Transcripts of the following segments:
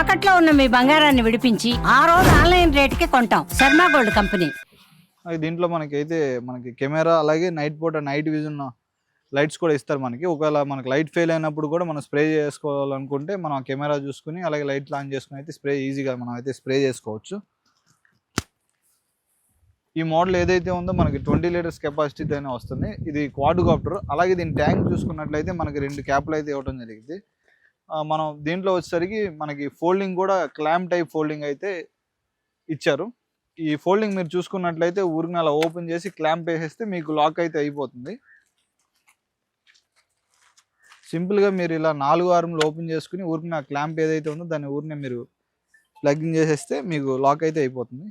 తాకట్లో ఉన్న మీ బంగారాన్ని విడిపించి ఆ రోజు ఆన్లైన్ రేటుకి కొంటాం. Sharma gold company. దీంట్లో మనకి అయితే మనకి కెమెరా అలాగే నైట్ పూట నైట్ విజన్ లైట్స్ కూడా ఇస్తారు మనకి. ఒకవేళ మనకి లైట్ ఫెయిల్ అయినప్పుడు కూడా మనం స్ప్రే చేసుకోవాలనుకుంటే మనం కెమెరా చూసుకుని అలాగే లైట్ ఆన్ చేసుకుని అయితే స్ప్రే ఈజీగా మనం అయితే స్ప్రే చేసుకోవచ్చు. ఈ మోడల్ ఏదైతే ఉందో మనకి ట్వంటీ లీటర్స్ కెపాసిటీతోనే వస్తుంది. ఇది క్వాడ్ కాప్టర్ అలాగే దీని ట్యాంక్ చూసుకున్నట్లయితే మనకి రెండు క్యాప్లు అయితే ఇవ్వడం జరిగింది. మనం దీంట్లో వచ్చేసరికి మనకి ఫోల్డింగ్ కూడా క్లామ్ టైప్ ఫోల్డింగ్ అయితే ఇచ్చారు. ఈ ఫోల్డింగ్ మీరు చూసుకున్నట్లయితే ఊరిని అలా ఓపెన్ చేసి క్లాంప్ వేసేస్తే మీకు లాక్ అయితే అయిపోతుంది. సింపుల్గా మీరు ఇలా నాలుగు ఆర్మ్లు ఓపెన్ చేసుకుని ఊరికి ఆ క్లాంప్ ఏదైతే ఉందో దాన్ని ఊరిని మీరు ప్లగ్గింగ్ చేసేస్తే మీకు లాక్ అయితే అయిపోతుంది.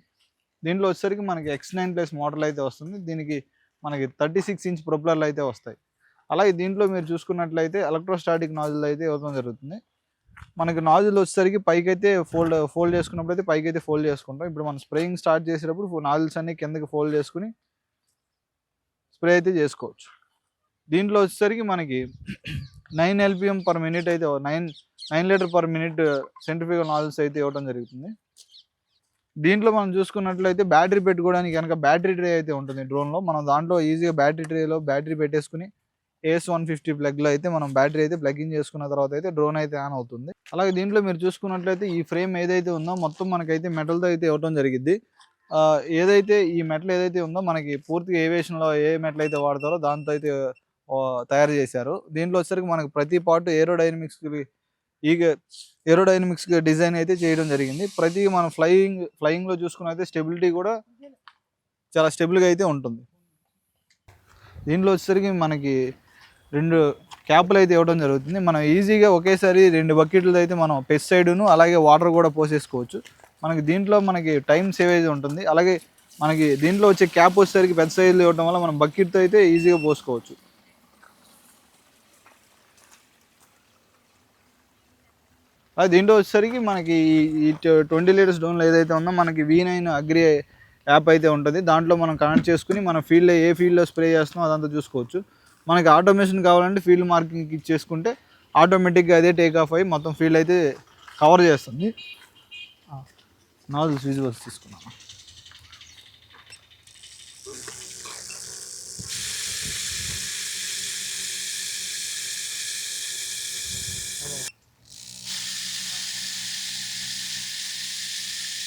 దీంట్లో వచ్చేసరికి మనకి ఎక్స్ నైన్ ప్లస్ మోడల్ అయితే వస్తుంది. దీనికి మనకి థర్టీ సిక్స్ ఇంచ్ ప్రొపలర్లు అయితే వస్తాయి. అలాగే దీంట్లో మీరు చూసుకున్నట్లయితే ఎలక్ట్రోస్టాటిక్ నాజిల్ అయితే ఇవ్వడం జరుగుతుంది. మనకి నాజిల్ వచ్చేసరికి పైకైతే ఫోల్డ్ ఫోల్డ్ చేసుకున్నప్పుడు అయితే పైకి అయితే ఫోల్డ్ చేసుకుంటాం. ఇప్పుడు మనం స్ప్రేయింగ్ స్టార్ట్ చేసేటప్పుడు నాజిల్స్ అన్ని కిందకి ఫోల్డ్ చేసుకుని స్ప్రే అయితే చేసుకోవచ్చు. దీంట్లో వచ్చేసరికి మనకి నైన్ ఎల్పిఎం పర్ మినిట్ అయితే nine nine litre per minute centrifugal nozzles అయితే ఇవ్వడం జరుగుతుంది. దీంట్లో మనం చూసుకున్నట్లయితే బ్యాటరీ పెట్టుకోవడానికి కనుక బ్యాటరీ ట్రే అయితే ఉంటుంది డ్రోన్లో. మనం దాంట్లో ఈజీగా బ్యాటరీ ట్రేలో బ్యాటరీ పెట్టేసుకుని ఏఎస్ వన్ ఫిఫ్టీ ప్లగ్లో అయితే మనం బ్యాటరీ అయితే ప్లగ్ ఇన్ చేసుకున్న తర్వాత అయితే డ్రోన్ అయితే ఆన్ అవుతుంది. అలాగే దీంట్లో మీరు చూసుకున్నట్లయితే ఈ ఫ్రేమ్ ఏదైతే ఉందో మొత్తం మనకైతే మెటల్తో అయితే ఇవ్వడం జరిగింది ఏదైతే ఈ మెటల్ ఏదైతే ఉందో మనకి పూర్తిగా ఏవియేషన్లో ఏ మెటల్ అయితే వాడతారో దాంతో అయితే తయారు చేశారు. దీంట్లో వచ్చరికి మనకి ప్రతి పార్ట్ ఏరోడైనమిక్స్కి ఈ ఏరోడైనమిక్స్ డిజైన్ అయితే చేయడం జరిగింది. ప్రతి మనం ఫ్లయింగ్ ఫ్లయింగ్లో చూసుకున్న అయితే స్టెబిలిటీ కూడా చాలా స్టెబుల్గా అయితే ఉంటుంది. దీంట్లో వచ్చేసరికి మనకి రెండు క్యాపులు అయితే ఇవ్వడం జరుగుతుంది. మనం ఈజీగా ఒకేసారి రెండు బకెట్లు అయితే మనం పెస్టిసైడ్ను అలాగే వాటర్ కూడా పోసేసుకోవచ్చు. మనకి దీంట్లో మనకి టైం సేవ్ అయితే ఉంటుంది. అలాగే మనకి దీంట్లో వచ్చే క్యాప్ వచ్చేసరికి పెద్ద సైజులు ఇవ్వడం వల్ల మనం బకెట్తో అయితే ఈజీగా పోసుకోవచ్చు. అది దీంట్లో వచ్చేసరికి మనకి ఈ- ట్వంటీ లీటర్స్ డోన్లో ఏదైతే ఉందో మనకి వీ నైన్ అగ్రి యాప్ అయితే ఉంటుంది. దాంట్లో మనం కనెక్ట్ చేసుకుని మన ఫీల్డ్లో ఏ ఫీల్డ్లో స్ప్రే చేస్తున్నామో అదంతా చూసుకోవచ్చు. మనకి ఆటోమేషన్ కావాలంటే ఫీల్డ్ మార్కింగ్ ఇచ్చేసుకుంటే ఆటోమేటిక్గా అదే టేక్ ఆఫ్ అయ్యి మొత్తం ఫీల్డ్ అయితే కవర్ చేస్తుంది. నాజిల్స్ విజువల్స్ తీసుకున్నాను.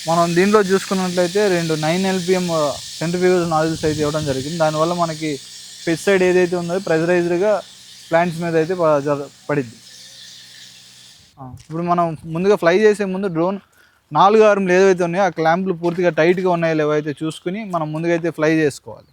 మనం దీంట్లో చూసుకున్నట్లయితే రెండు నైన్ ఎల్పిఎం సెంట్రిఫ్యూగల్ నాజిల్స్ అయితే ఇవ్వడం జరిగింది. దానివల్ల మనకి పెస్టిసైడ్ ఏదైతే ఉందో ప్రెజరైజ్డ్గా ప్లాంట్స్ మీద అయితే ప- పడిద్ది. ఇప్పుడు మనం ముందుగా ఫ్లై చేసే ముందు డ్రోన్ నాలుగు ఆరులు ఏవైతే ఉన్నాయో ఆ క్లాంపులు పూర్తిగా టైట్గా ఉన్నాయో లేవో అయితే చూసుకుని మనం ముందుగా అయితే ఫ్లై చేసుకోవాలి.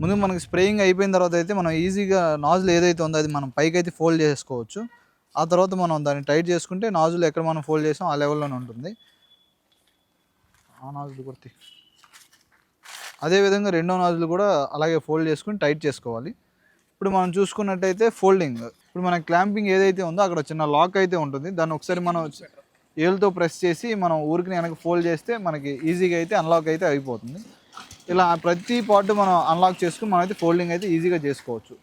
ముందు మనకి స్ప్రేయింగ్ అయిపోయిన తర్వాత అయితే మనం ఈజీగా నాజుల్ ఏదైతే ఉందో అది మనం పైకి అయితే ఫోల్డ్ చేసుకోవచ్చు. ఆ తర్వాత మనం దాన్ని టైట్ చేసుకుంటే నాజులు ఎక్కడ మనం ఫోల్డ్ చేసాం ఆ లెవెల్లోనే ఉంటుంది. ఆ నాజులు కొడితే అదేవిధంగా రెండో నాజులు కూడా అలాగే ఫోల్డ్ చేసుకుని టైట్ చేసుకోవాలి. ఇప్పుడు మనం చూసుకున్నట్టయితే ఫోల్డింగ్. ఇప్పుడు మన క్లాంపింగ్ ఏదైతే ఉందో అక్కడ చిన్న లాక్ అయితే ఉంటుంది. దాన్ని ఒకసారి మనం ఏళ్ళతో ప్రెస్ చేసి మనం ఊరికి వెనక ఫోల్డ్ చేస్తే మనకి ఈజీగా అయితే అన్లాక్ అయితే అయిపోతుంది. ఇలా ప్రతి పార్ట్ మనం అన్లాక్ చేసుకుని మనం అయితే ఫోల్డింగ్ అయితే ఈజీగా చేసుకోవచ్చు.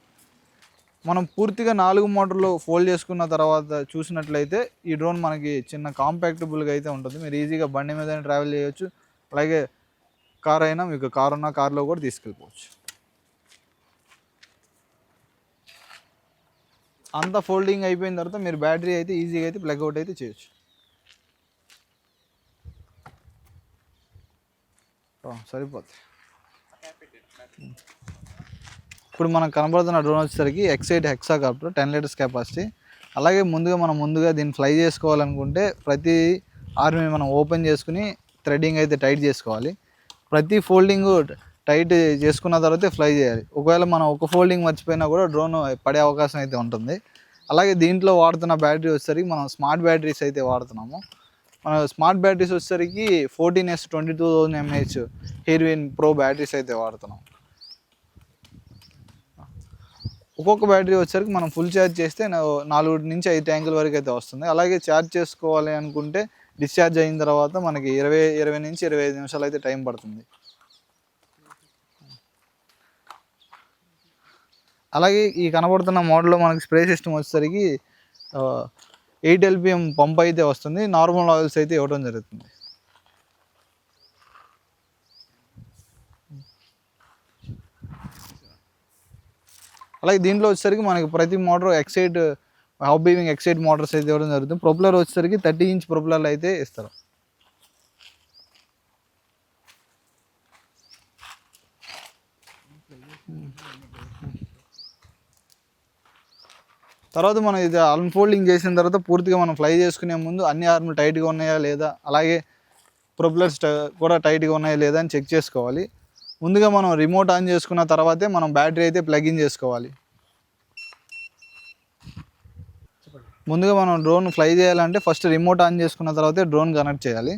మనం పూర్తిగా నాలుగు మోటార్లు ఫోల్డ్ చేసుకున్న తర్వాత చూసినట్లయితే ఈ డ్రోన్ మనకి చిన్న కాంపాక్టబుల్గా అయితే ఉంటుంది. మీరు ఈజీగా బండి మీద ట్రావెల్ చేయవచ్చు అలాగే కార్ అయినా మీకు కార్ ఉన్న కార్లో కూడా తీసుకెళ్ళిపోవచ్చు. అంతా ఫోల్డింగ్ అయిపోయిన తర్వాత మీరు బ్యాటరీ అయితే ఈజీగా అయితే ప్లగ్ అవుట్ అయితే చేయొచ్చు. సరిపోతుంది. ఇప్పుడు మనం కనబడుతున్న డ్రోన్ వచ్చేసరికి ఎక్సైట్ హెక్సాకాప్టర్ టెన్ లీటర్స్ కెపాసిటీ అలాగే ముందుగా మనం ముందుగా దీన్ని ఫ్లై చేసుకోవాలనుకుంటే ప్రతి ఆర్మీ మనం ఓపెన్ చేసుకుని థ్రెడ్డింగ్ అయితే టైట్ చేసుకోవాలి. ప్రతి ఫోల్డింగ్ టైట్ చేసుకున్న తర్వాతే ఫ్లై చేయాలి. ఒకవేళ మనం ఒక ఫోల్డింగ్ మర్చిపోయినా కూడా డ్రోన్ పడే అవకాశం అయితే ఉంటుంది. అలాగే దీంట్లో వాడుతున్న బ్యాటరీ వచ్చేసరికి మనం స్మార్ట్ బ్యాటరీస్ అయితే వాడుతున్నాము. మన స్మార్ట్ బ్యాటరీస్ వచ్చేసరికి fourteen S twenty two thousand MH Herewin pro batteries అయితే వాడుతున్నాం. ఒక్కొక్క బ్యాటరీ వచ్చేసరికి మనం ఫుల్ ఛార్జ్ చేస్తే నాలుగు నుంచి ఐదు ట్యాంకుల వరకు అయితే వస్తుంది. అలాగే ఛార్జ్ చేసుకోవాలి అనుకుంటే డిశ్చార్జ్ అయిన తర్వాత మనకి ఇరవై ఇరవై నుంచి ఇరవై ఐదు నిమిషాలు అయితే టైం పడుతుంది. అలాగే ఈ కనబడుతున్న మోడల్లో మనకి స్ప్రే సిస్టమ్ వచ్చేసరికి ఎయిట్ ఎల్పిఎం పంప్ అయితే వస్తుంది. నార్మల్ ఆయిల్స్ అయితే ఇవ్వడం జరుగుతుంది. అలాగే దీంట్లో వచ్చేసరికి మనకి ప్రతి మోటార్ ఎక్సైడ్ హౌ బీవింగ్ ఎక్సైడ్ మోటార్స్ అయితే ఇవ్వడం జరుగుతుంది. ప్రొపులర్ వచ్చేసరికి థర్టీ ఇంచ్ ప్రొపులర్లు అయితే ఇస్తారు. తర్వాత మనం ఇది అన్ఫోల్డింగ్ చేసిన తర్వాత పూర్తిగా మనం ఫ్లై చేసుకునే ముందు అన్ని ఆర్ములు టైట్గా ఉన్నాయా లేదా? అలాగే ప్రొపులర్స్ కూడా టైట్గా ఉన్నాయా లేదా అని చెక్ చేసుకోవాలి. ముందుగా మనం రిమోట్ ఆన్ చేసుకున్న తర్వాతే మనం బ్యాటరీ అయితే ప్లగ్ ఇన్ చేసుకోవాలి. ముందుగా మనం డ్రోన్ ఫ్లై చేయాలంటే ఫస్ట్ రిమోట్ ఆన్ చేసుకున్న తర్వాతే డ్రోన్ కనెక్ట్ చేయాలి.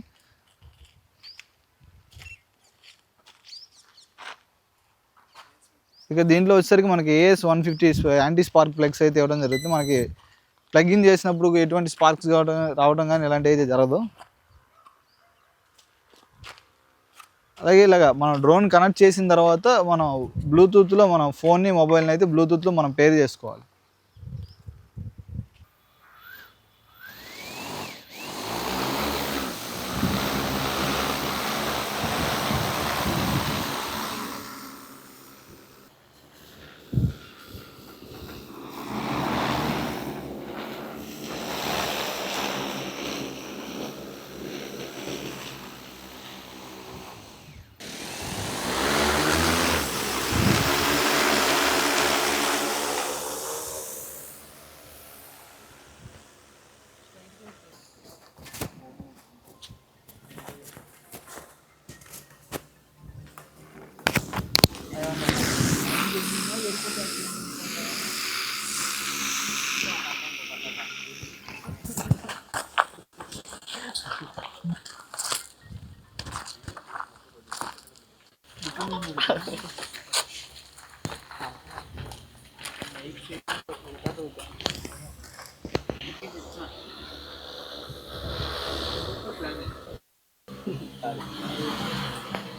ఇక దీంట్లో వచ్చేసరికి మనకి AS one fifty anti spark plugs అయితే ఇవ్వడం జరుగుతుంది. మనకి ప్లగ్ ఇన్ చేసినప్పుడు ఎటువంటి స్పార్క్స్ కావడం రావడం కానీ ఇలాంటివి అయితే జరగదు. అలాగే ఇలాగా మనం డ్రోన్ కనెక్ట్ చేసిన తర్వాత మనం బ్లూటూత్లో మన ఫోన్ని మొబైల్ని అయితే బ్లూటూత్లో మనం పేర్ చేసుకోవాలి.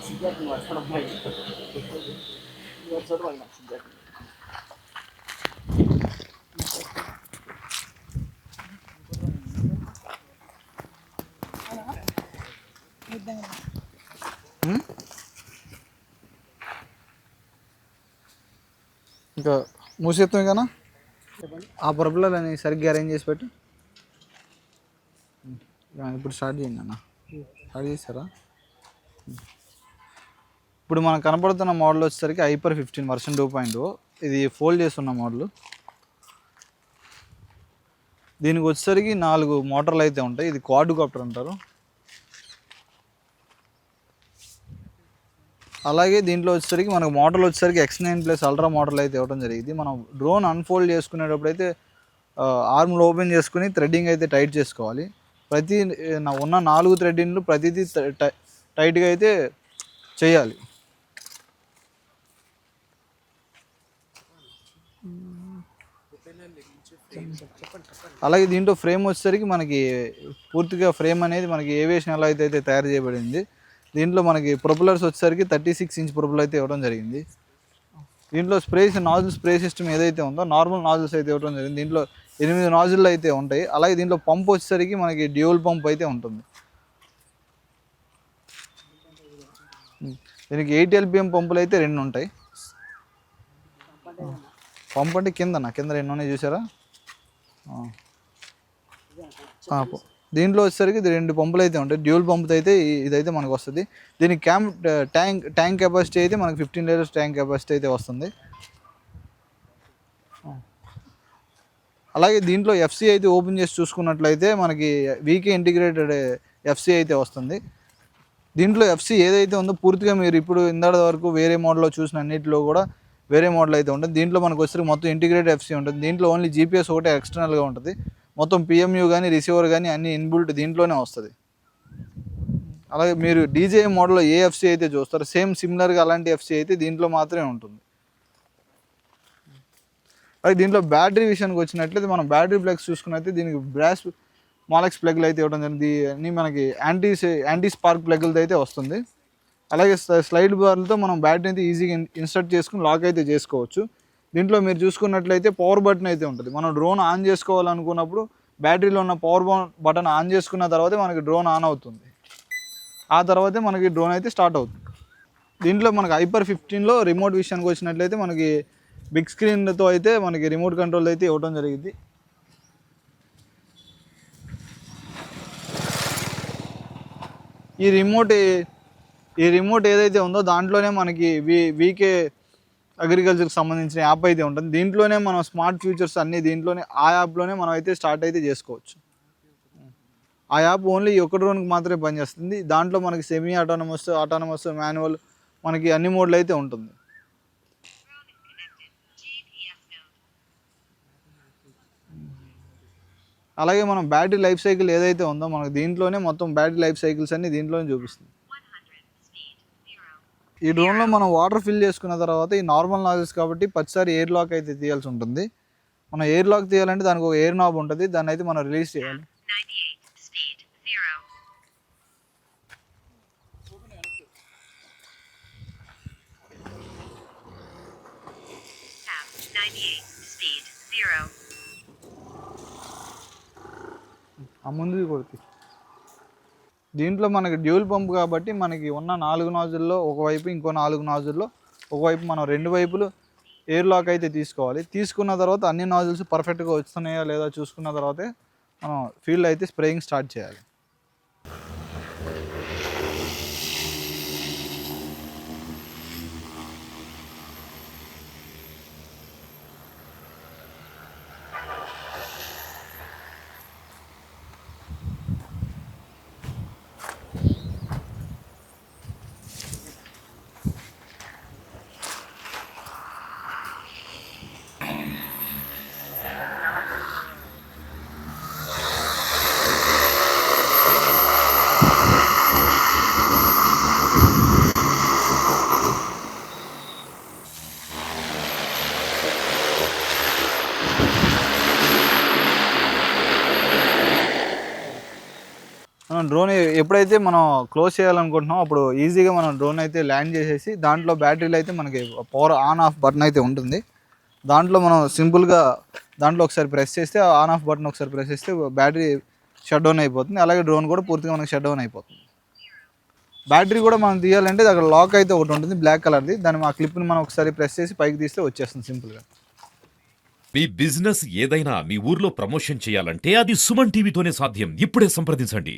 Sijak nih, mas, orang baik. Buat seorang yang sijak. ఇంకా మూసేస్తాం కదా ఆ పరుపులో అని సరిగ్గా అరేంజ్ చేసి పెట్టు. ఇప్పుడు స్టార్ట్ చేయండి అన్న. స్టార్ట్ చేస్తారా? ఇప్పుడు మనకు కనపడుతున్న మోడల్ వచ్చేసరికి hyper fifteen version two point ఇది ఫోల్డ్ చేస్తున్న మోడల్ దీనికి వచ్చేసరికి నాలుగు మోటార్లు అయితే ఉంటాయి. ఇది క్వాడ్ కాప్టర్ అంటారు. అలాగే దీంట్లో వచ్చేసరికి మనకు మోడల్ వచ్చేసరికి X nine plus ultra model అయితే ఇవ్వడం జరిగింది. మనం డ్రోన్ అన్ఫోల్డ్ చేసుకునేటప్పుడు అయితే ఆర్మ్లు ఓపెన్ చేసుకుని థ్రెడ్డింగ్ అయితే టైట్ చేసుకోవాలి. ప్రతి నా ఉన్న నాలుగు థ్రెడ్డింగ్లు ప్రతిదీ టైట్గా అయితే చేయాలి. అలాగే దీంట్లో ఫ్రేమ్ వచ్చేసరికి మనకి పూర్తిగా ఫ్రేమ్ అనేది మనకి ఏవియేషన్ ఎలా అయితే అయితే తయారు చేయబడింది. దీంట్లో మనకి ప్రొపులర్స్ వచ్చేసరికి థర్టీ సిక్స్ ఇంచ్ ప్రొపులర్ అయితే ఇవ్వడం జరిగింది. దీంట్లో స్ప్రేస్ నాజిల్ స్ప్రే సిస్టమ్ ఏదైతే ఉందో నార్మల్ నాజిల్స్ అయితే ఇవ్వడం జరిగింది. దీంట్లో ఎనిమిది నాజిల్ అయితే ఉంటాయి. అలాగే దీంట్లో పంప్ వచ్చేసరికి మనకి డ్యూయల్ పంప్ అయితే ఉంటుంది. దీనికి ఎయిట్ ఎల్పిఎం పంపులు అయితే రెండు ఉంటాయి. పంప్ అంటే కిందనా? కింద రెండు ఉన్నాయి చూసారా? దీంట్లో వచ్చేసరికి ఇది రెండు పంపులు అయితే ఉంటాయి. డ్యూల్ పంపుతో అయితే ఇదైతే మనకు వస్తుంది. దీనికి క్యాంప్ ట్యాంక్ ట్యాంక్ కెపాసిటీ అయితే మనకు ఫిఫ్టీన్ లీటర్స్ ట్యాంక్ కెపాసిటీ అయితే వస్తుంది. అలాగే దీంట్లో ఎఫ్సి అయితే ఓపెన్ చేసి చూసుకున్నట్లయితే మనకి వీకే ఇంటిగ్రేటెడ్ ఎఫ్సి అయితే వస్తుంది. దీంట్లో ఎఫ్సి ఏదైతే ఉందో పూర్తిగా మీరు ఇప్పుడు ఇందాడ వరకు వేరే మోడల్లో చూసిన అన్నిటిలో కూడా వేరే మోడల్ అయితే ఉంటుంది. దీంట్లో మనకు వచ్చేసరికి మొత్తం ఇంటిగ్రేటెడ్ ఎఫ్సి ఉంటుంది. దీంట్లో ఓన్లీ జీపీఎస్ ఒకటే ఎక్స్టర్నల్గా ఉంటుంది. మొత్తం పిఎంయూ కానీ రిసీవర్ కానీ అన్ని ఇన్బుల్ట్ దీంట్లోనే వస్తుంది. అలాగే మీరు డీజే మోడల్లో ఏ ఎఫ్సి అయితే చూస్తారో సేమ్ సిమిలర్గా అలాంటి ఎఫ్సి అయితే దీంట్లో మాత్రమే ఉంటుంది. అలాగే దీంట్లో బ్యాటరీ విషయానికి వచ్చినట్లయితే మనం బ్యాటరీ ప్లగ్స్ చూసుకున్నట్లయితే దీనికి బ్రాస్ మాలెక్స్ ప్లగ్లు అయితే ఇవ్వడం జరిగింది. మనకి యాంటీ యాంటీ స్పార్క్ ప్లగ్లతో అయితే వస్తుంది. అలాగే స్లైడ్ బార్లతో మనం బ్యాటరీ అయితే ఈజీగా ఇన్- ఇన్సర్ట్ చేసుకుని లాక్ అయితే చేసుకోవచ్చు. దీంట్లో మీరు చూసుకున్నట్లయితే పవర్ బటన్ అయితే ఉంటుంది. మనం డ్రోన్ ఆన్ చేసుకోవాలనుకున్నప్పుడు బ్యాటరీలో ఉన్న పవర్ బటన్ ఆన్ చేసుకున్న తర్వాతే మనకి డ్రోన్ ఆన్ అవుతుంది. ఆ తర్వాతే మనకి డ్రోన్ అయితే స్టార్ట్ అవుతుంది. దీంట్లో మనకి హైపర్ ఫిఫ్టీన్లో రిమోట్ విషయానికి వచ్చినట్లయితే మనకి బిగ్ స్క్రీన్తో అయితే మనకి రిమోట్ కంట్రోల్ అయితే ఇవ్వడం జరిగింది. ఈ రిమోట్ ఈ రిమోట్ ఏదైతే ఉందో దాంట్లోనే మనకి వి వీకే అగ్రికల్చర్కి సంబంధించిన యాప్ అయితే ఉంటుంది. దీంట్లోనే మనం స్మార్ట్ ఫ్యూచర్స్ అన్నీ దీంట్లోనే ఆ యాప్లోనే మనం అయితే స్టార్ట్ అయితే చేసుకోవచ్చు. ఆ యాప్ ఓన్లీ ఒక డ్రోన్కి మాత్రమే పనిచేస్తుంది. దాంట్లో మనకి సెమీ ఆటోనమస్ ఆటోనమస్ మాన్యువల్ మనకి అన్ని మోడ్లు అయితే ఉంటుంది. అలాగే మనం బ్యాటరీ లైఫ్ సైకిల్ ఏదైతే ఉందో మనకి దీంట్లోనే మొత్తం బ్యాటరీ లైఫ్ సైకిల్స్ అన్ని దీంట్లోనే చూపిస్తుంది. ఈ డ్రోన్లో మనం వాటర్ ఫిల్ చేసుకున్న తర్వాత ఈ నార్మల్ నాజెస్ కాబట్టి ప్రతిసారి ఎయిర్ లాక్ అయితే తీయాల్సి ఉంటుంది. మనం ఎయిర్ లాక్ తీయాలంటే దానికి ఒక ఎయిర్ నాబ్ ఉంటుంది. దాన్ని అయితే మనం రిలీజ్ చేయాలి. ఆ ముందుది కొడుకు. దీంట్లో మనకి డ్యూల్ పంప్ కాబట్టి మనకి ఉన్న నాలుగు నాజుల్లో ఒకవైపు ఇంకో నాలుగు నాజుల్లో ఒకవైపు మనం రెండు వైపులు ఎయిర్ లాక్ అయితే తీసుకోవాలి. తీసుకున్న తర్వాత అన్ని నాజుల్స్ పర్ఫెక్ట్గా వస్తున్నాయా లేదా చూసుకున్న తర్వాతే మనం ఫీల్డ్ అయితే స్ప్రేయింగ్ స్టార్ట్ చేయాలి. మనం డ్రోన్ ఎప్పుడైతే మనం క్లోజ్ చేయాలనుకుంటున్నామో అప్పుడు ఈజీగా మనం డ్రోన్ అయితే ల్యాండ్ చేసేసి దాంట్లో బ్యాటరీలు అయితే మనకి పవర్ ఆన్ ఆఫ్ బటన్ అయితే ఉంటుంది. దాంట్లో మనం సింపుల్గా దాంట్లో ఒకసారి ప్రెస్ చేస్తే ఆన్ ఆఫ్ బటన్ ఒకసారి ప్రెస్ చేస్తే బ్యాటరీ షట్ డౌన్ అయిపోతుంది. అలాగే డ్రోన్ కూడా పూర్తిగా మనకి షట్ డౌన్ అయిపోతుంది. బ్యాటరీ కూడా మనం తీయాలంటే అక్కడ లాక్ అయితే ఒకటి ఉంటుంది బ్లాక్ కలర్ది. దాన్ని ఆ క్లిప్ని మనం ఒకసారి ప్రెస్ చేసి పైకి తీస్తే వచ్చేస్తుంది సింపుల్గా. మీ బిజినెస్ ఏదైనా మీ ఊర్లో ప్రమోషన్ చేయాలంటే అది సుమన్ టీవీతోనే సాధ్యం. ఇప్పుడే సంప్రదించండి.